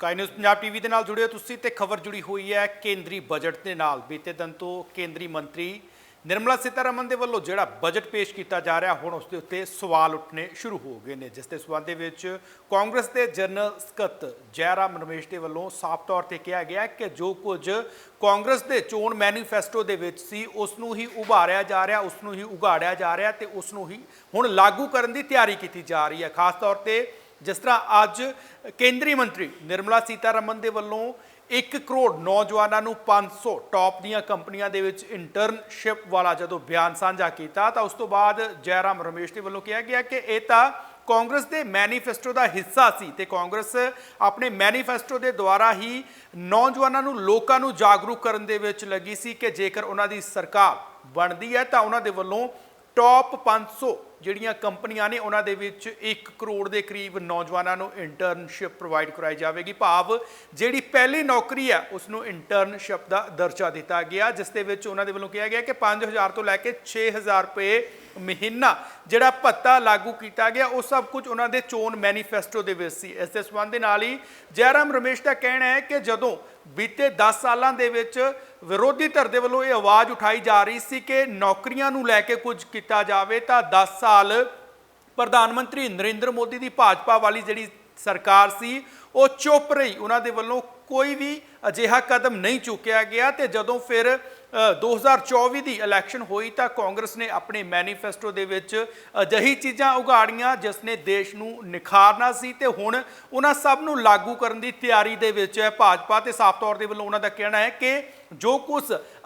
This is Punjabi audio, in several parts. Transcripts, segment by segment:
ਸਕਾਈ ਨਿਊਜ਼ ਪੰਜਾਬ ਟੀਵੀ ਦੇ ਨਾਲ ਜੁੜੇ ਹੋ ਤੁਸੀਂ ਤੇ ਖਬਰ ਜੁੜੀ ਹੋਈ ਹੈ ਕੇਂਦਰੀ ਬਜਟ ਦੇ ਨਾਲ। ਬੀਤੇ ਦਿਨ ਤੋਂ ਕੇਂਦਰੀ ਮੰਤਰੀ ਨਿਰਮਲਾ ਸੀਤਾਰਮਨ ਦੇ ਵੱਲੋਂ ਜਿਹੜਾ ਬਜਟ ਪੇਸ਼ ਕੀਤਾ ਜਾ ਰਿਹਾ, ਹੁਣ ਉਸ ਦੇ ਉੱਤੇ ਸਵਾਲ ਉੱਠਣੇ ਸ਼ੁਰੂ ਹੋ ਗਏ ਨੇ, ਜਿਸ ਦੇ ਸਬੰਧ ਦੇ ਵਿੱਚ ਕਾਂਗਰਸ ਦੇ ਜਨਰਲ ਸਕੱਤਰ ਜੈਰਾਮ ਰਮੇਸ਼ ਦੇ ਵੱਲੋਂ ਸਾਫ਼ ਤੌਰ ਤੇ ਕਿਹਾ ਗਿਆ ਕਿ ਜੋ ਕੁਝ ਕਾਂਗਰਸ ਦੇ ਚੋਣ ਮੈਨੀਫੈਸਟੋ ਦੇ ਵਿੱਚ ਸੀ, ਉਸ ਨੂੰ ਹੀ ਉਭਾਰਿਆ ਜਾ ਰਿਹਾ, ਉਸ ਨੂੰ ਹੀ ਉਗਾੜਿਆ ਜਾ ਰਿਹਾ ਤੇ ਉਸ ਨੂੰ ਹੀ ਹੁਣ ਲਾਗੂ ਕਰਨ ਦੀ ਤਿਆਰੀ ਕੀਤੀ ਜਾ ਰਹੀ ਹੈ। ਖਾਸ ਤੌਰ ਤੇ ਜਿਸ ਤਰ੍ਹਾਂ ਅੱਜ ਕੇਂਦਰੀ ਮੰਤਰੀ ਨਿਰਮਲਾ ਸੀਤਾਰਮਨ ਦੇ ਵੱਲੋਂ 1 ਕਰੋੜ ਨੌਜਵਾਨਾਂ ਨੂੰ 500 ਟੌਪ ਦੀਆਂ ਕੰਪਨੀਆਂ ਦੇ ਵਿੱਚ ਇੰਟਰਨਸ਼ਿਪ ਵਾਲਾ ਜਦੋਂ ਬਿਆਨ ਸਾਂਝਾ ਕੀਤਾ, ਤਾਂ ਉਸ ਤੋਂ ਬਾਅਦ ਜੈਰਾਮ ਰਮੇਸ਼ ਦੇ ਵੱਲੋਂ ਕਿਹਾ ਗਿਆ ਕਿ ਇਹ ਤਾਂ ਕਾਂਗਰਸ ਦੇ ਮੈਨੀਫੈਸਟੋ ਦਾ ਹਿੱਸਾ ਸੀ ਤੇ ਕਾਂਗਰਸ ਆਪਣੇ ਮੈਨੀਫੈਸਟੋ ਦੇ ਦੁਆਰਾ ਹੀ ਨੌਜਵਾਨਾਂ ਨੂੰ ਲੋਕਾਂ ਨੂੰ ਜਾਗਰੂਕ ਕਰਨ ਦੇ ਵਿੱਚ ਲੱਗੀ ਸੀ ਕਿ ਜੇਕਰ ਉਹਨਾਂ ਦੀ ਸਰਕਾਰ ਬਣਦੀ ਹੈ, ਤਾਂ ਉਹਨਾਂ ਦੇ ਵੱਲੋਂ ਟੌਪ 500 ਜਿਹੜੀਆਂ ਕੰਪਨੀਆਂ ਨੇ ਉਹਨਾਂ ਦੇ ਵਿੱਚ 1 ਕਰੋੜ ਦੇ ਕਰੀਬ ਨੌਜਵਾਨਾਂ ਨੂੰ ਇੰਟਰਨਸ਼ਿਪ ਪ੍ਰੋਵਾਈਡ ਕਰਾਈ ਜਾਵੇਗੀ। ਭਾਵ ਜਿਹੜੀ ਪਹਿਲੀ ਨੌਕਰੀ ਹੈ ਉਸ ਨੂੰ ਇੰਟਰਨਸ਼ਿਪ ਦਾ ਦਰਜਾ ਦਿੱਤਾ ਗਿਆ, ਜਿਸ ਦੇ ਵਿੱਚ ਉਹਨਾਂ ਦੇ ਵੱਲੋਂ ਕਿਹਾ ਗਿਆ ਕਿ 5000 ਤੋਂ ਲੈ ਕੇ 6000 ਰੁਪਏ ਮਹੀਨਾ ਜਿਹੜਾ ਭੱਤਾ ਲਾਗੂ ਕੀਤਾ ਗਿਆ, ਉਹ ਸਭ ਕੁਝ ਉਹਨਾਂ ਦੇ ਚੋਣ ਮੈਨੀਫੈਸਟੋ ਦੇ ਵਿੱਚ ਸੀ। ਇਸ ਦੇ ਸੰਬੰਧ ਦੇ ਨਾਲ ਹੀ ਜੈਰਾਮ ਰਮੇਸ਼ ਦਾ ਕਹਿਣਾ ਹੈ ਕਿ ਜਦੋਂ ਬੀਤੇ 10 ਸਾਲਾਂ ਦੇ ਵਿੱਚ ਵਿਰੋਧੀ ਧਿਰ ਦੇ ਵੱਲੋਂ ਇਹ ਆਵਾਜ਼ ਉਠਾਈ ਜਾ ਰਹੀ ਸੀ ਕਿ ਨੌਕਰੀਆਂ ਨੂੰ ਲੈ ਕੇ ਕੁਝ ਕੀਤਾ ਜਾਵੇ, ਤਾਂ 10 ਸਾਲ ਪ੍ਰਧਾਨ ਮੰਤਰੀ ਨਰਿੰਦਰ ਮੋਦੀ ਦੀ ਭਾਜਪਾ ਵਾਲੀ ਜਿਹੜੀ ਸਰਕਾਰ ਸੀ, ਉਹ ਚੁੱਪ ਰਹੀ। ਉਹਨਾਂ ਦੇ ਵੱਲੋਂ ਕੋਈ ਵੀ ਅਜਿਹਾ ਕਦਮ ਨਹੀਂ ਚੁੱਕਿਆ ਗਿਆ ਤੇ ਜਦੋਂ ਫਿਰ 2024 ਦੀ ਇਲੈਕਸ਼ਨ ਹੋਈ ਤਾਂ ਕਾਂਗਰਸ ਨੇ ਆਪਣੇ ਮੈਨੀਫੈਸਟੋ ਦੇ ਵਿੱਚ ਅਜਿਹੀ ਚੀਜ਼ਾਂ ਉਗਾੜੀਆਂ ਜਿਸ ਨੇ ਦੇਸ਼ ਨੂੰ ਨਿਖਾਰਨਾ ਸੀ ਤੇ ਹੁਣ ਉਹਨਾਂ ਸਭ ਨੂੰ ਲਾਗੂ ਕਰਨ ਦੀ ਤਿਆਰੀ ਦੇ ਵਿੱਚ ਹੈ। ਭਾਜਪਾ ਤੇ ਸਾਫ਼ ਤੌਰ ਦੇ ਵੱਲੋਂ ਉਹਨਾਂ ਦਾ ਕਹਿਣਾ ਹੈ ਕਿ ਜੋ ਕੁਝ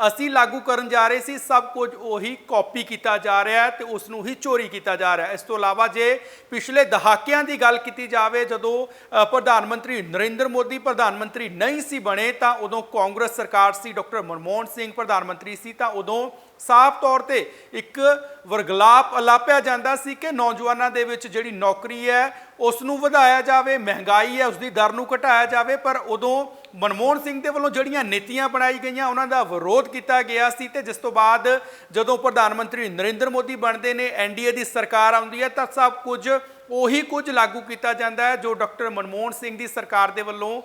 ਅਸੀਂ ਲਾਗੂ ਕਰਨ ਜਾ ਰਹੇ ਸੀ, ਸਭ ਕੁਝ ਉਹੀ ਕਾਪੀ ਕੀਤਾ ਜਾ ਰਿਹਾ ਹੈ ਤੇ ਉਸ ਨੂੰ ਹੀ ਚੋਰੀ ਕੀਤਾ ਜਾ ਰਿਹਾ ਹੈ। ਇਸ ਤੋਂ ਇਲਾਵਾ ਜੇ ਪਿਛਲੇ ਦਹਾਕਿਆਂ ਦੀ ਗੱਲ ਕੀਤੀ ਜਾਵੇ, ਜਦੋਂ ਪ੍ਰਧਾਨ ਮੰਤਰੀ ਨਰਿੰਦਰ ਮੋਦੀ ਪ੍ਰਧਾਨ ਮੰਤਰੀ ਨਹੀਂ ਸੀ ਬਣੇ, ਤਾਂ ਉਦੋਂ ਕਾਂਗਰਸ ਸਰਕਾਰ ਸੀ, ਡਾਕਟਰ ਮਨਮੋਹਨ ਸਿੰਘ ਪ੍ਰਧਾਨ ਮੰਤਰੀ ਸੀ, ਤਾਂ ਉਦੋਂ ਸਾਫ਼ ਤੌਰ ਤੇ ਇੱਕ ਵਰਗਲਾਪ ਅਲਾਪਿਆ ਜਾਂਦਾ ਸੀ ਕਿ ਨੌਜਵਾਨਾਂ ਦੇ ਵਿੱਚ ਜਿਹੜੀ ਨੌਕਰੀ ਹੈ ਉਸ ਨੂੰ ਵਧਾਇਆ ਜਾਵੇ, ਮਹਿੰਗਾਈ ਹੈ ਉਸ ਦੀ ਦਰ ਨੂੰ ਘਟਾਇਆ ਜਾਵੇ, ਪਰ ਉਦੋਂ ਮਨਮੋਹਨ ਸਿੰਘ ਦੇ ਵੱਲੋਂ ਜਿਹੜੀਆਂ ਨੀਤੀਆਂ ਬਣਾਈ ਗਈਆਂ, ਉਹਨਾਂ ਦਾ ਵਿਰੋਧ ਕੀਤਾ ਗਿਆ ਸੀ ਤੇ ਜਿਸ ਤੋਂ ਬਾਅਦ ਜਦੋਂ ਪ੍ਰਧਾਨ ਮੰਤਰੀ ਨਰਿੰਦਰ ਮੋਦੀ ਬਣਦੇ ਨੇ ਐਨਡੀਏ ਦੀ ਸਰਕਾਰ ਆਉਂਦੀ ਹੈ, ਤਾਂ ਸਭ ਕੁਝ ਉਹੀ ਕੁਝ ਲਾਗੂ ਕੀਤਾ ਜਾਂਦਾ ਹੈ ਜੋ ਡਾਕਟਰ ਮਨਮੋਹਨ ਸਿੰਘ ਦੀ ਸਰਕਾਰ ਦੇ ਵੱਲੋਂ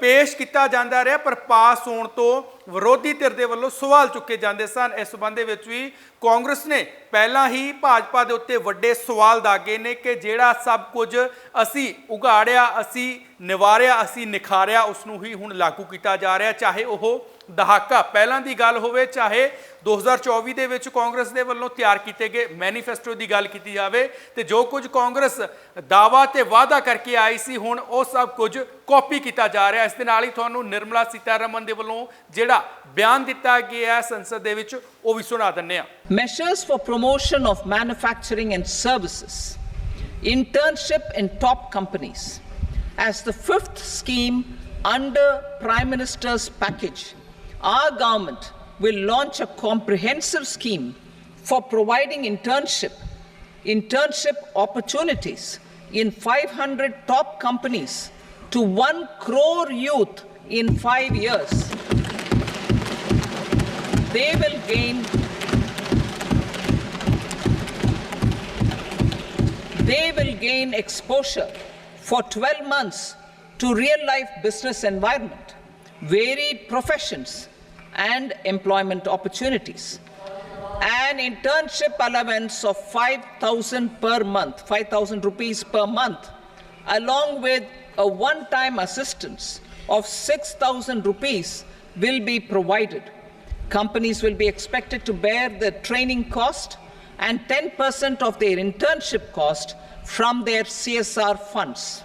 ਪੇਸ਼ ਕੀਤਾ ਜਾਂਦਾ ਰਿਹਾ, ਪਰ ਪਾਸ ਹੋਣ ਤੋਂ ਵਿਰੋਧੀ ਧਿਰ ਦੇ ਵੱਲੋਂ ਸਵਾਲ ਚੁੱਕੇ ਜਾਂਦੇ ਸਨ। ਇਸ ਸਬੰਧ ਦੇ ਵਿੱਚ ਵੀ ਕਾਂਗਰਸ ਨੇ ਪਹਿਲਾਂ ਹੀ ਭਾਜਪਾ ਦੇ ਉੱਤੇ ਵੱਡੇ ਸਵਾਲ ਦਾਗੇ ਨੇ ਕਿ ਜਿਹੜਾ ਸਭ ਕੁਝ ਅਸੀਂ ਉਗਾੜਿਆ ਅਸੀਂ ਨਿਵਾਰਿਆ ਅਸੀਂ ਨਿਖਾਰਿਆ ਉਸ ਨੂੰ ਹੀ ਹੁਣ ਲਾਗੂ ਕੀਤਾ ਜਾ ਰਿਹਾ ਚਾਹੇ ਉਹ ਦਹਾਕਾ ਪਹਿਲਾਂ ਦੀ ਗੱਲ ਹੋਵੇ ਚਾਹੇ 2024 ਦੇ ਵਿੱਚ ਕਾਂਗਰਸ ਦੇ ਵੱਲੋਂ ਤਿਆਰ ਕੀਤੇ ਗਏ ਮੈਨੀਫੈਸਟੋ ਦੀ ਗੱਲ ਕੀਤੀ ਜਾਵੇ ਤੇ ਜੋ ਕੁਝ ਕਾਂਗਰਸ ਦਾਵਾ ਤੇ ਵਾਅਦਾ ਕਰਕੇ ਆਈ ਸੀ ਹੁਣ ਉਹ ਸਭ ਕੁਝ ਕਾਪੀ ਕੀਤਾ ਜਾ ਰਿਹਾ ਇਸ ਦੇ ਨਾਲ ਹੀ ਤੁਹਾਨੂੰ ਨਿਰਮਲਾ ਸੀਤਾਰਮਨ ਦੇ ਵੱਲੋਂ ਜਿਹੜਾ ਬਿਆਨ ਦਿੱਤਾ ਗਿਆ ਹੈ ਸੰਸਦ ਦੇ ਵਿੱਚ ਉਹ ਵੀ ਸੁਣਾ ਦਿੰਨੇ ਆ Measures for promotion of manufacturing and services, internship in top companies. As the fifth scheme under Prime Minister's package, our government will launch a comprehensive scheme for providing internship, internship opportunities in 500 top companies to 1 crore youth in 5 years. They will gain they will gain exposure for 12 months to real life business environment varied professions and employment opportunities. An internship allowance of 5000 per month 5000 rupees per month along with a one time assistance of 6000 rupees will be provided. Companies will be expected to bear the training cost and 10% of their internship cost from their CSR funds.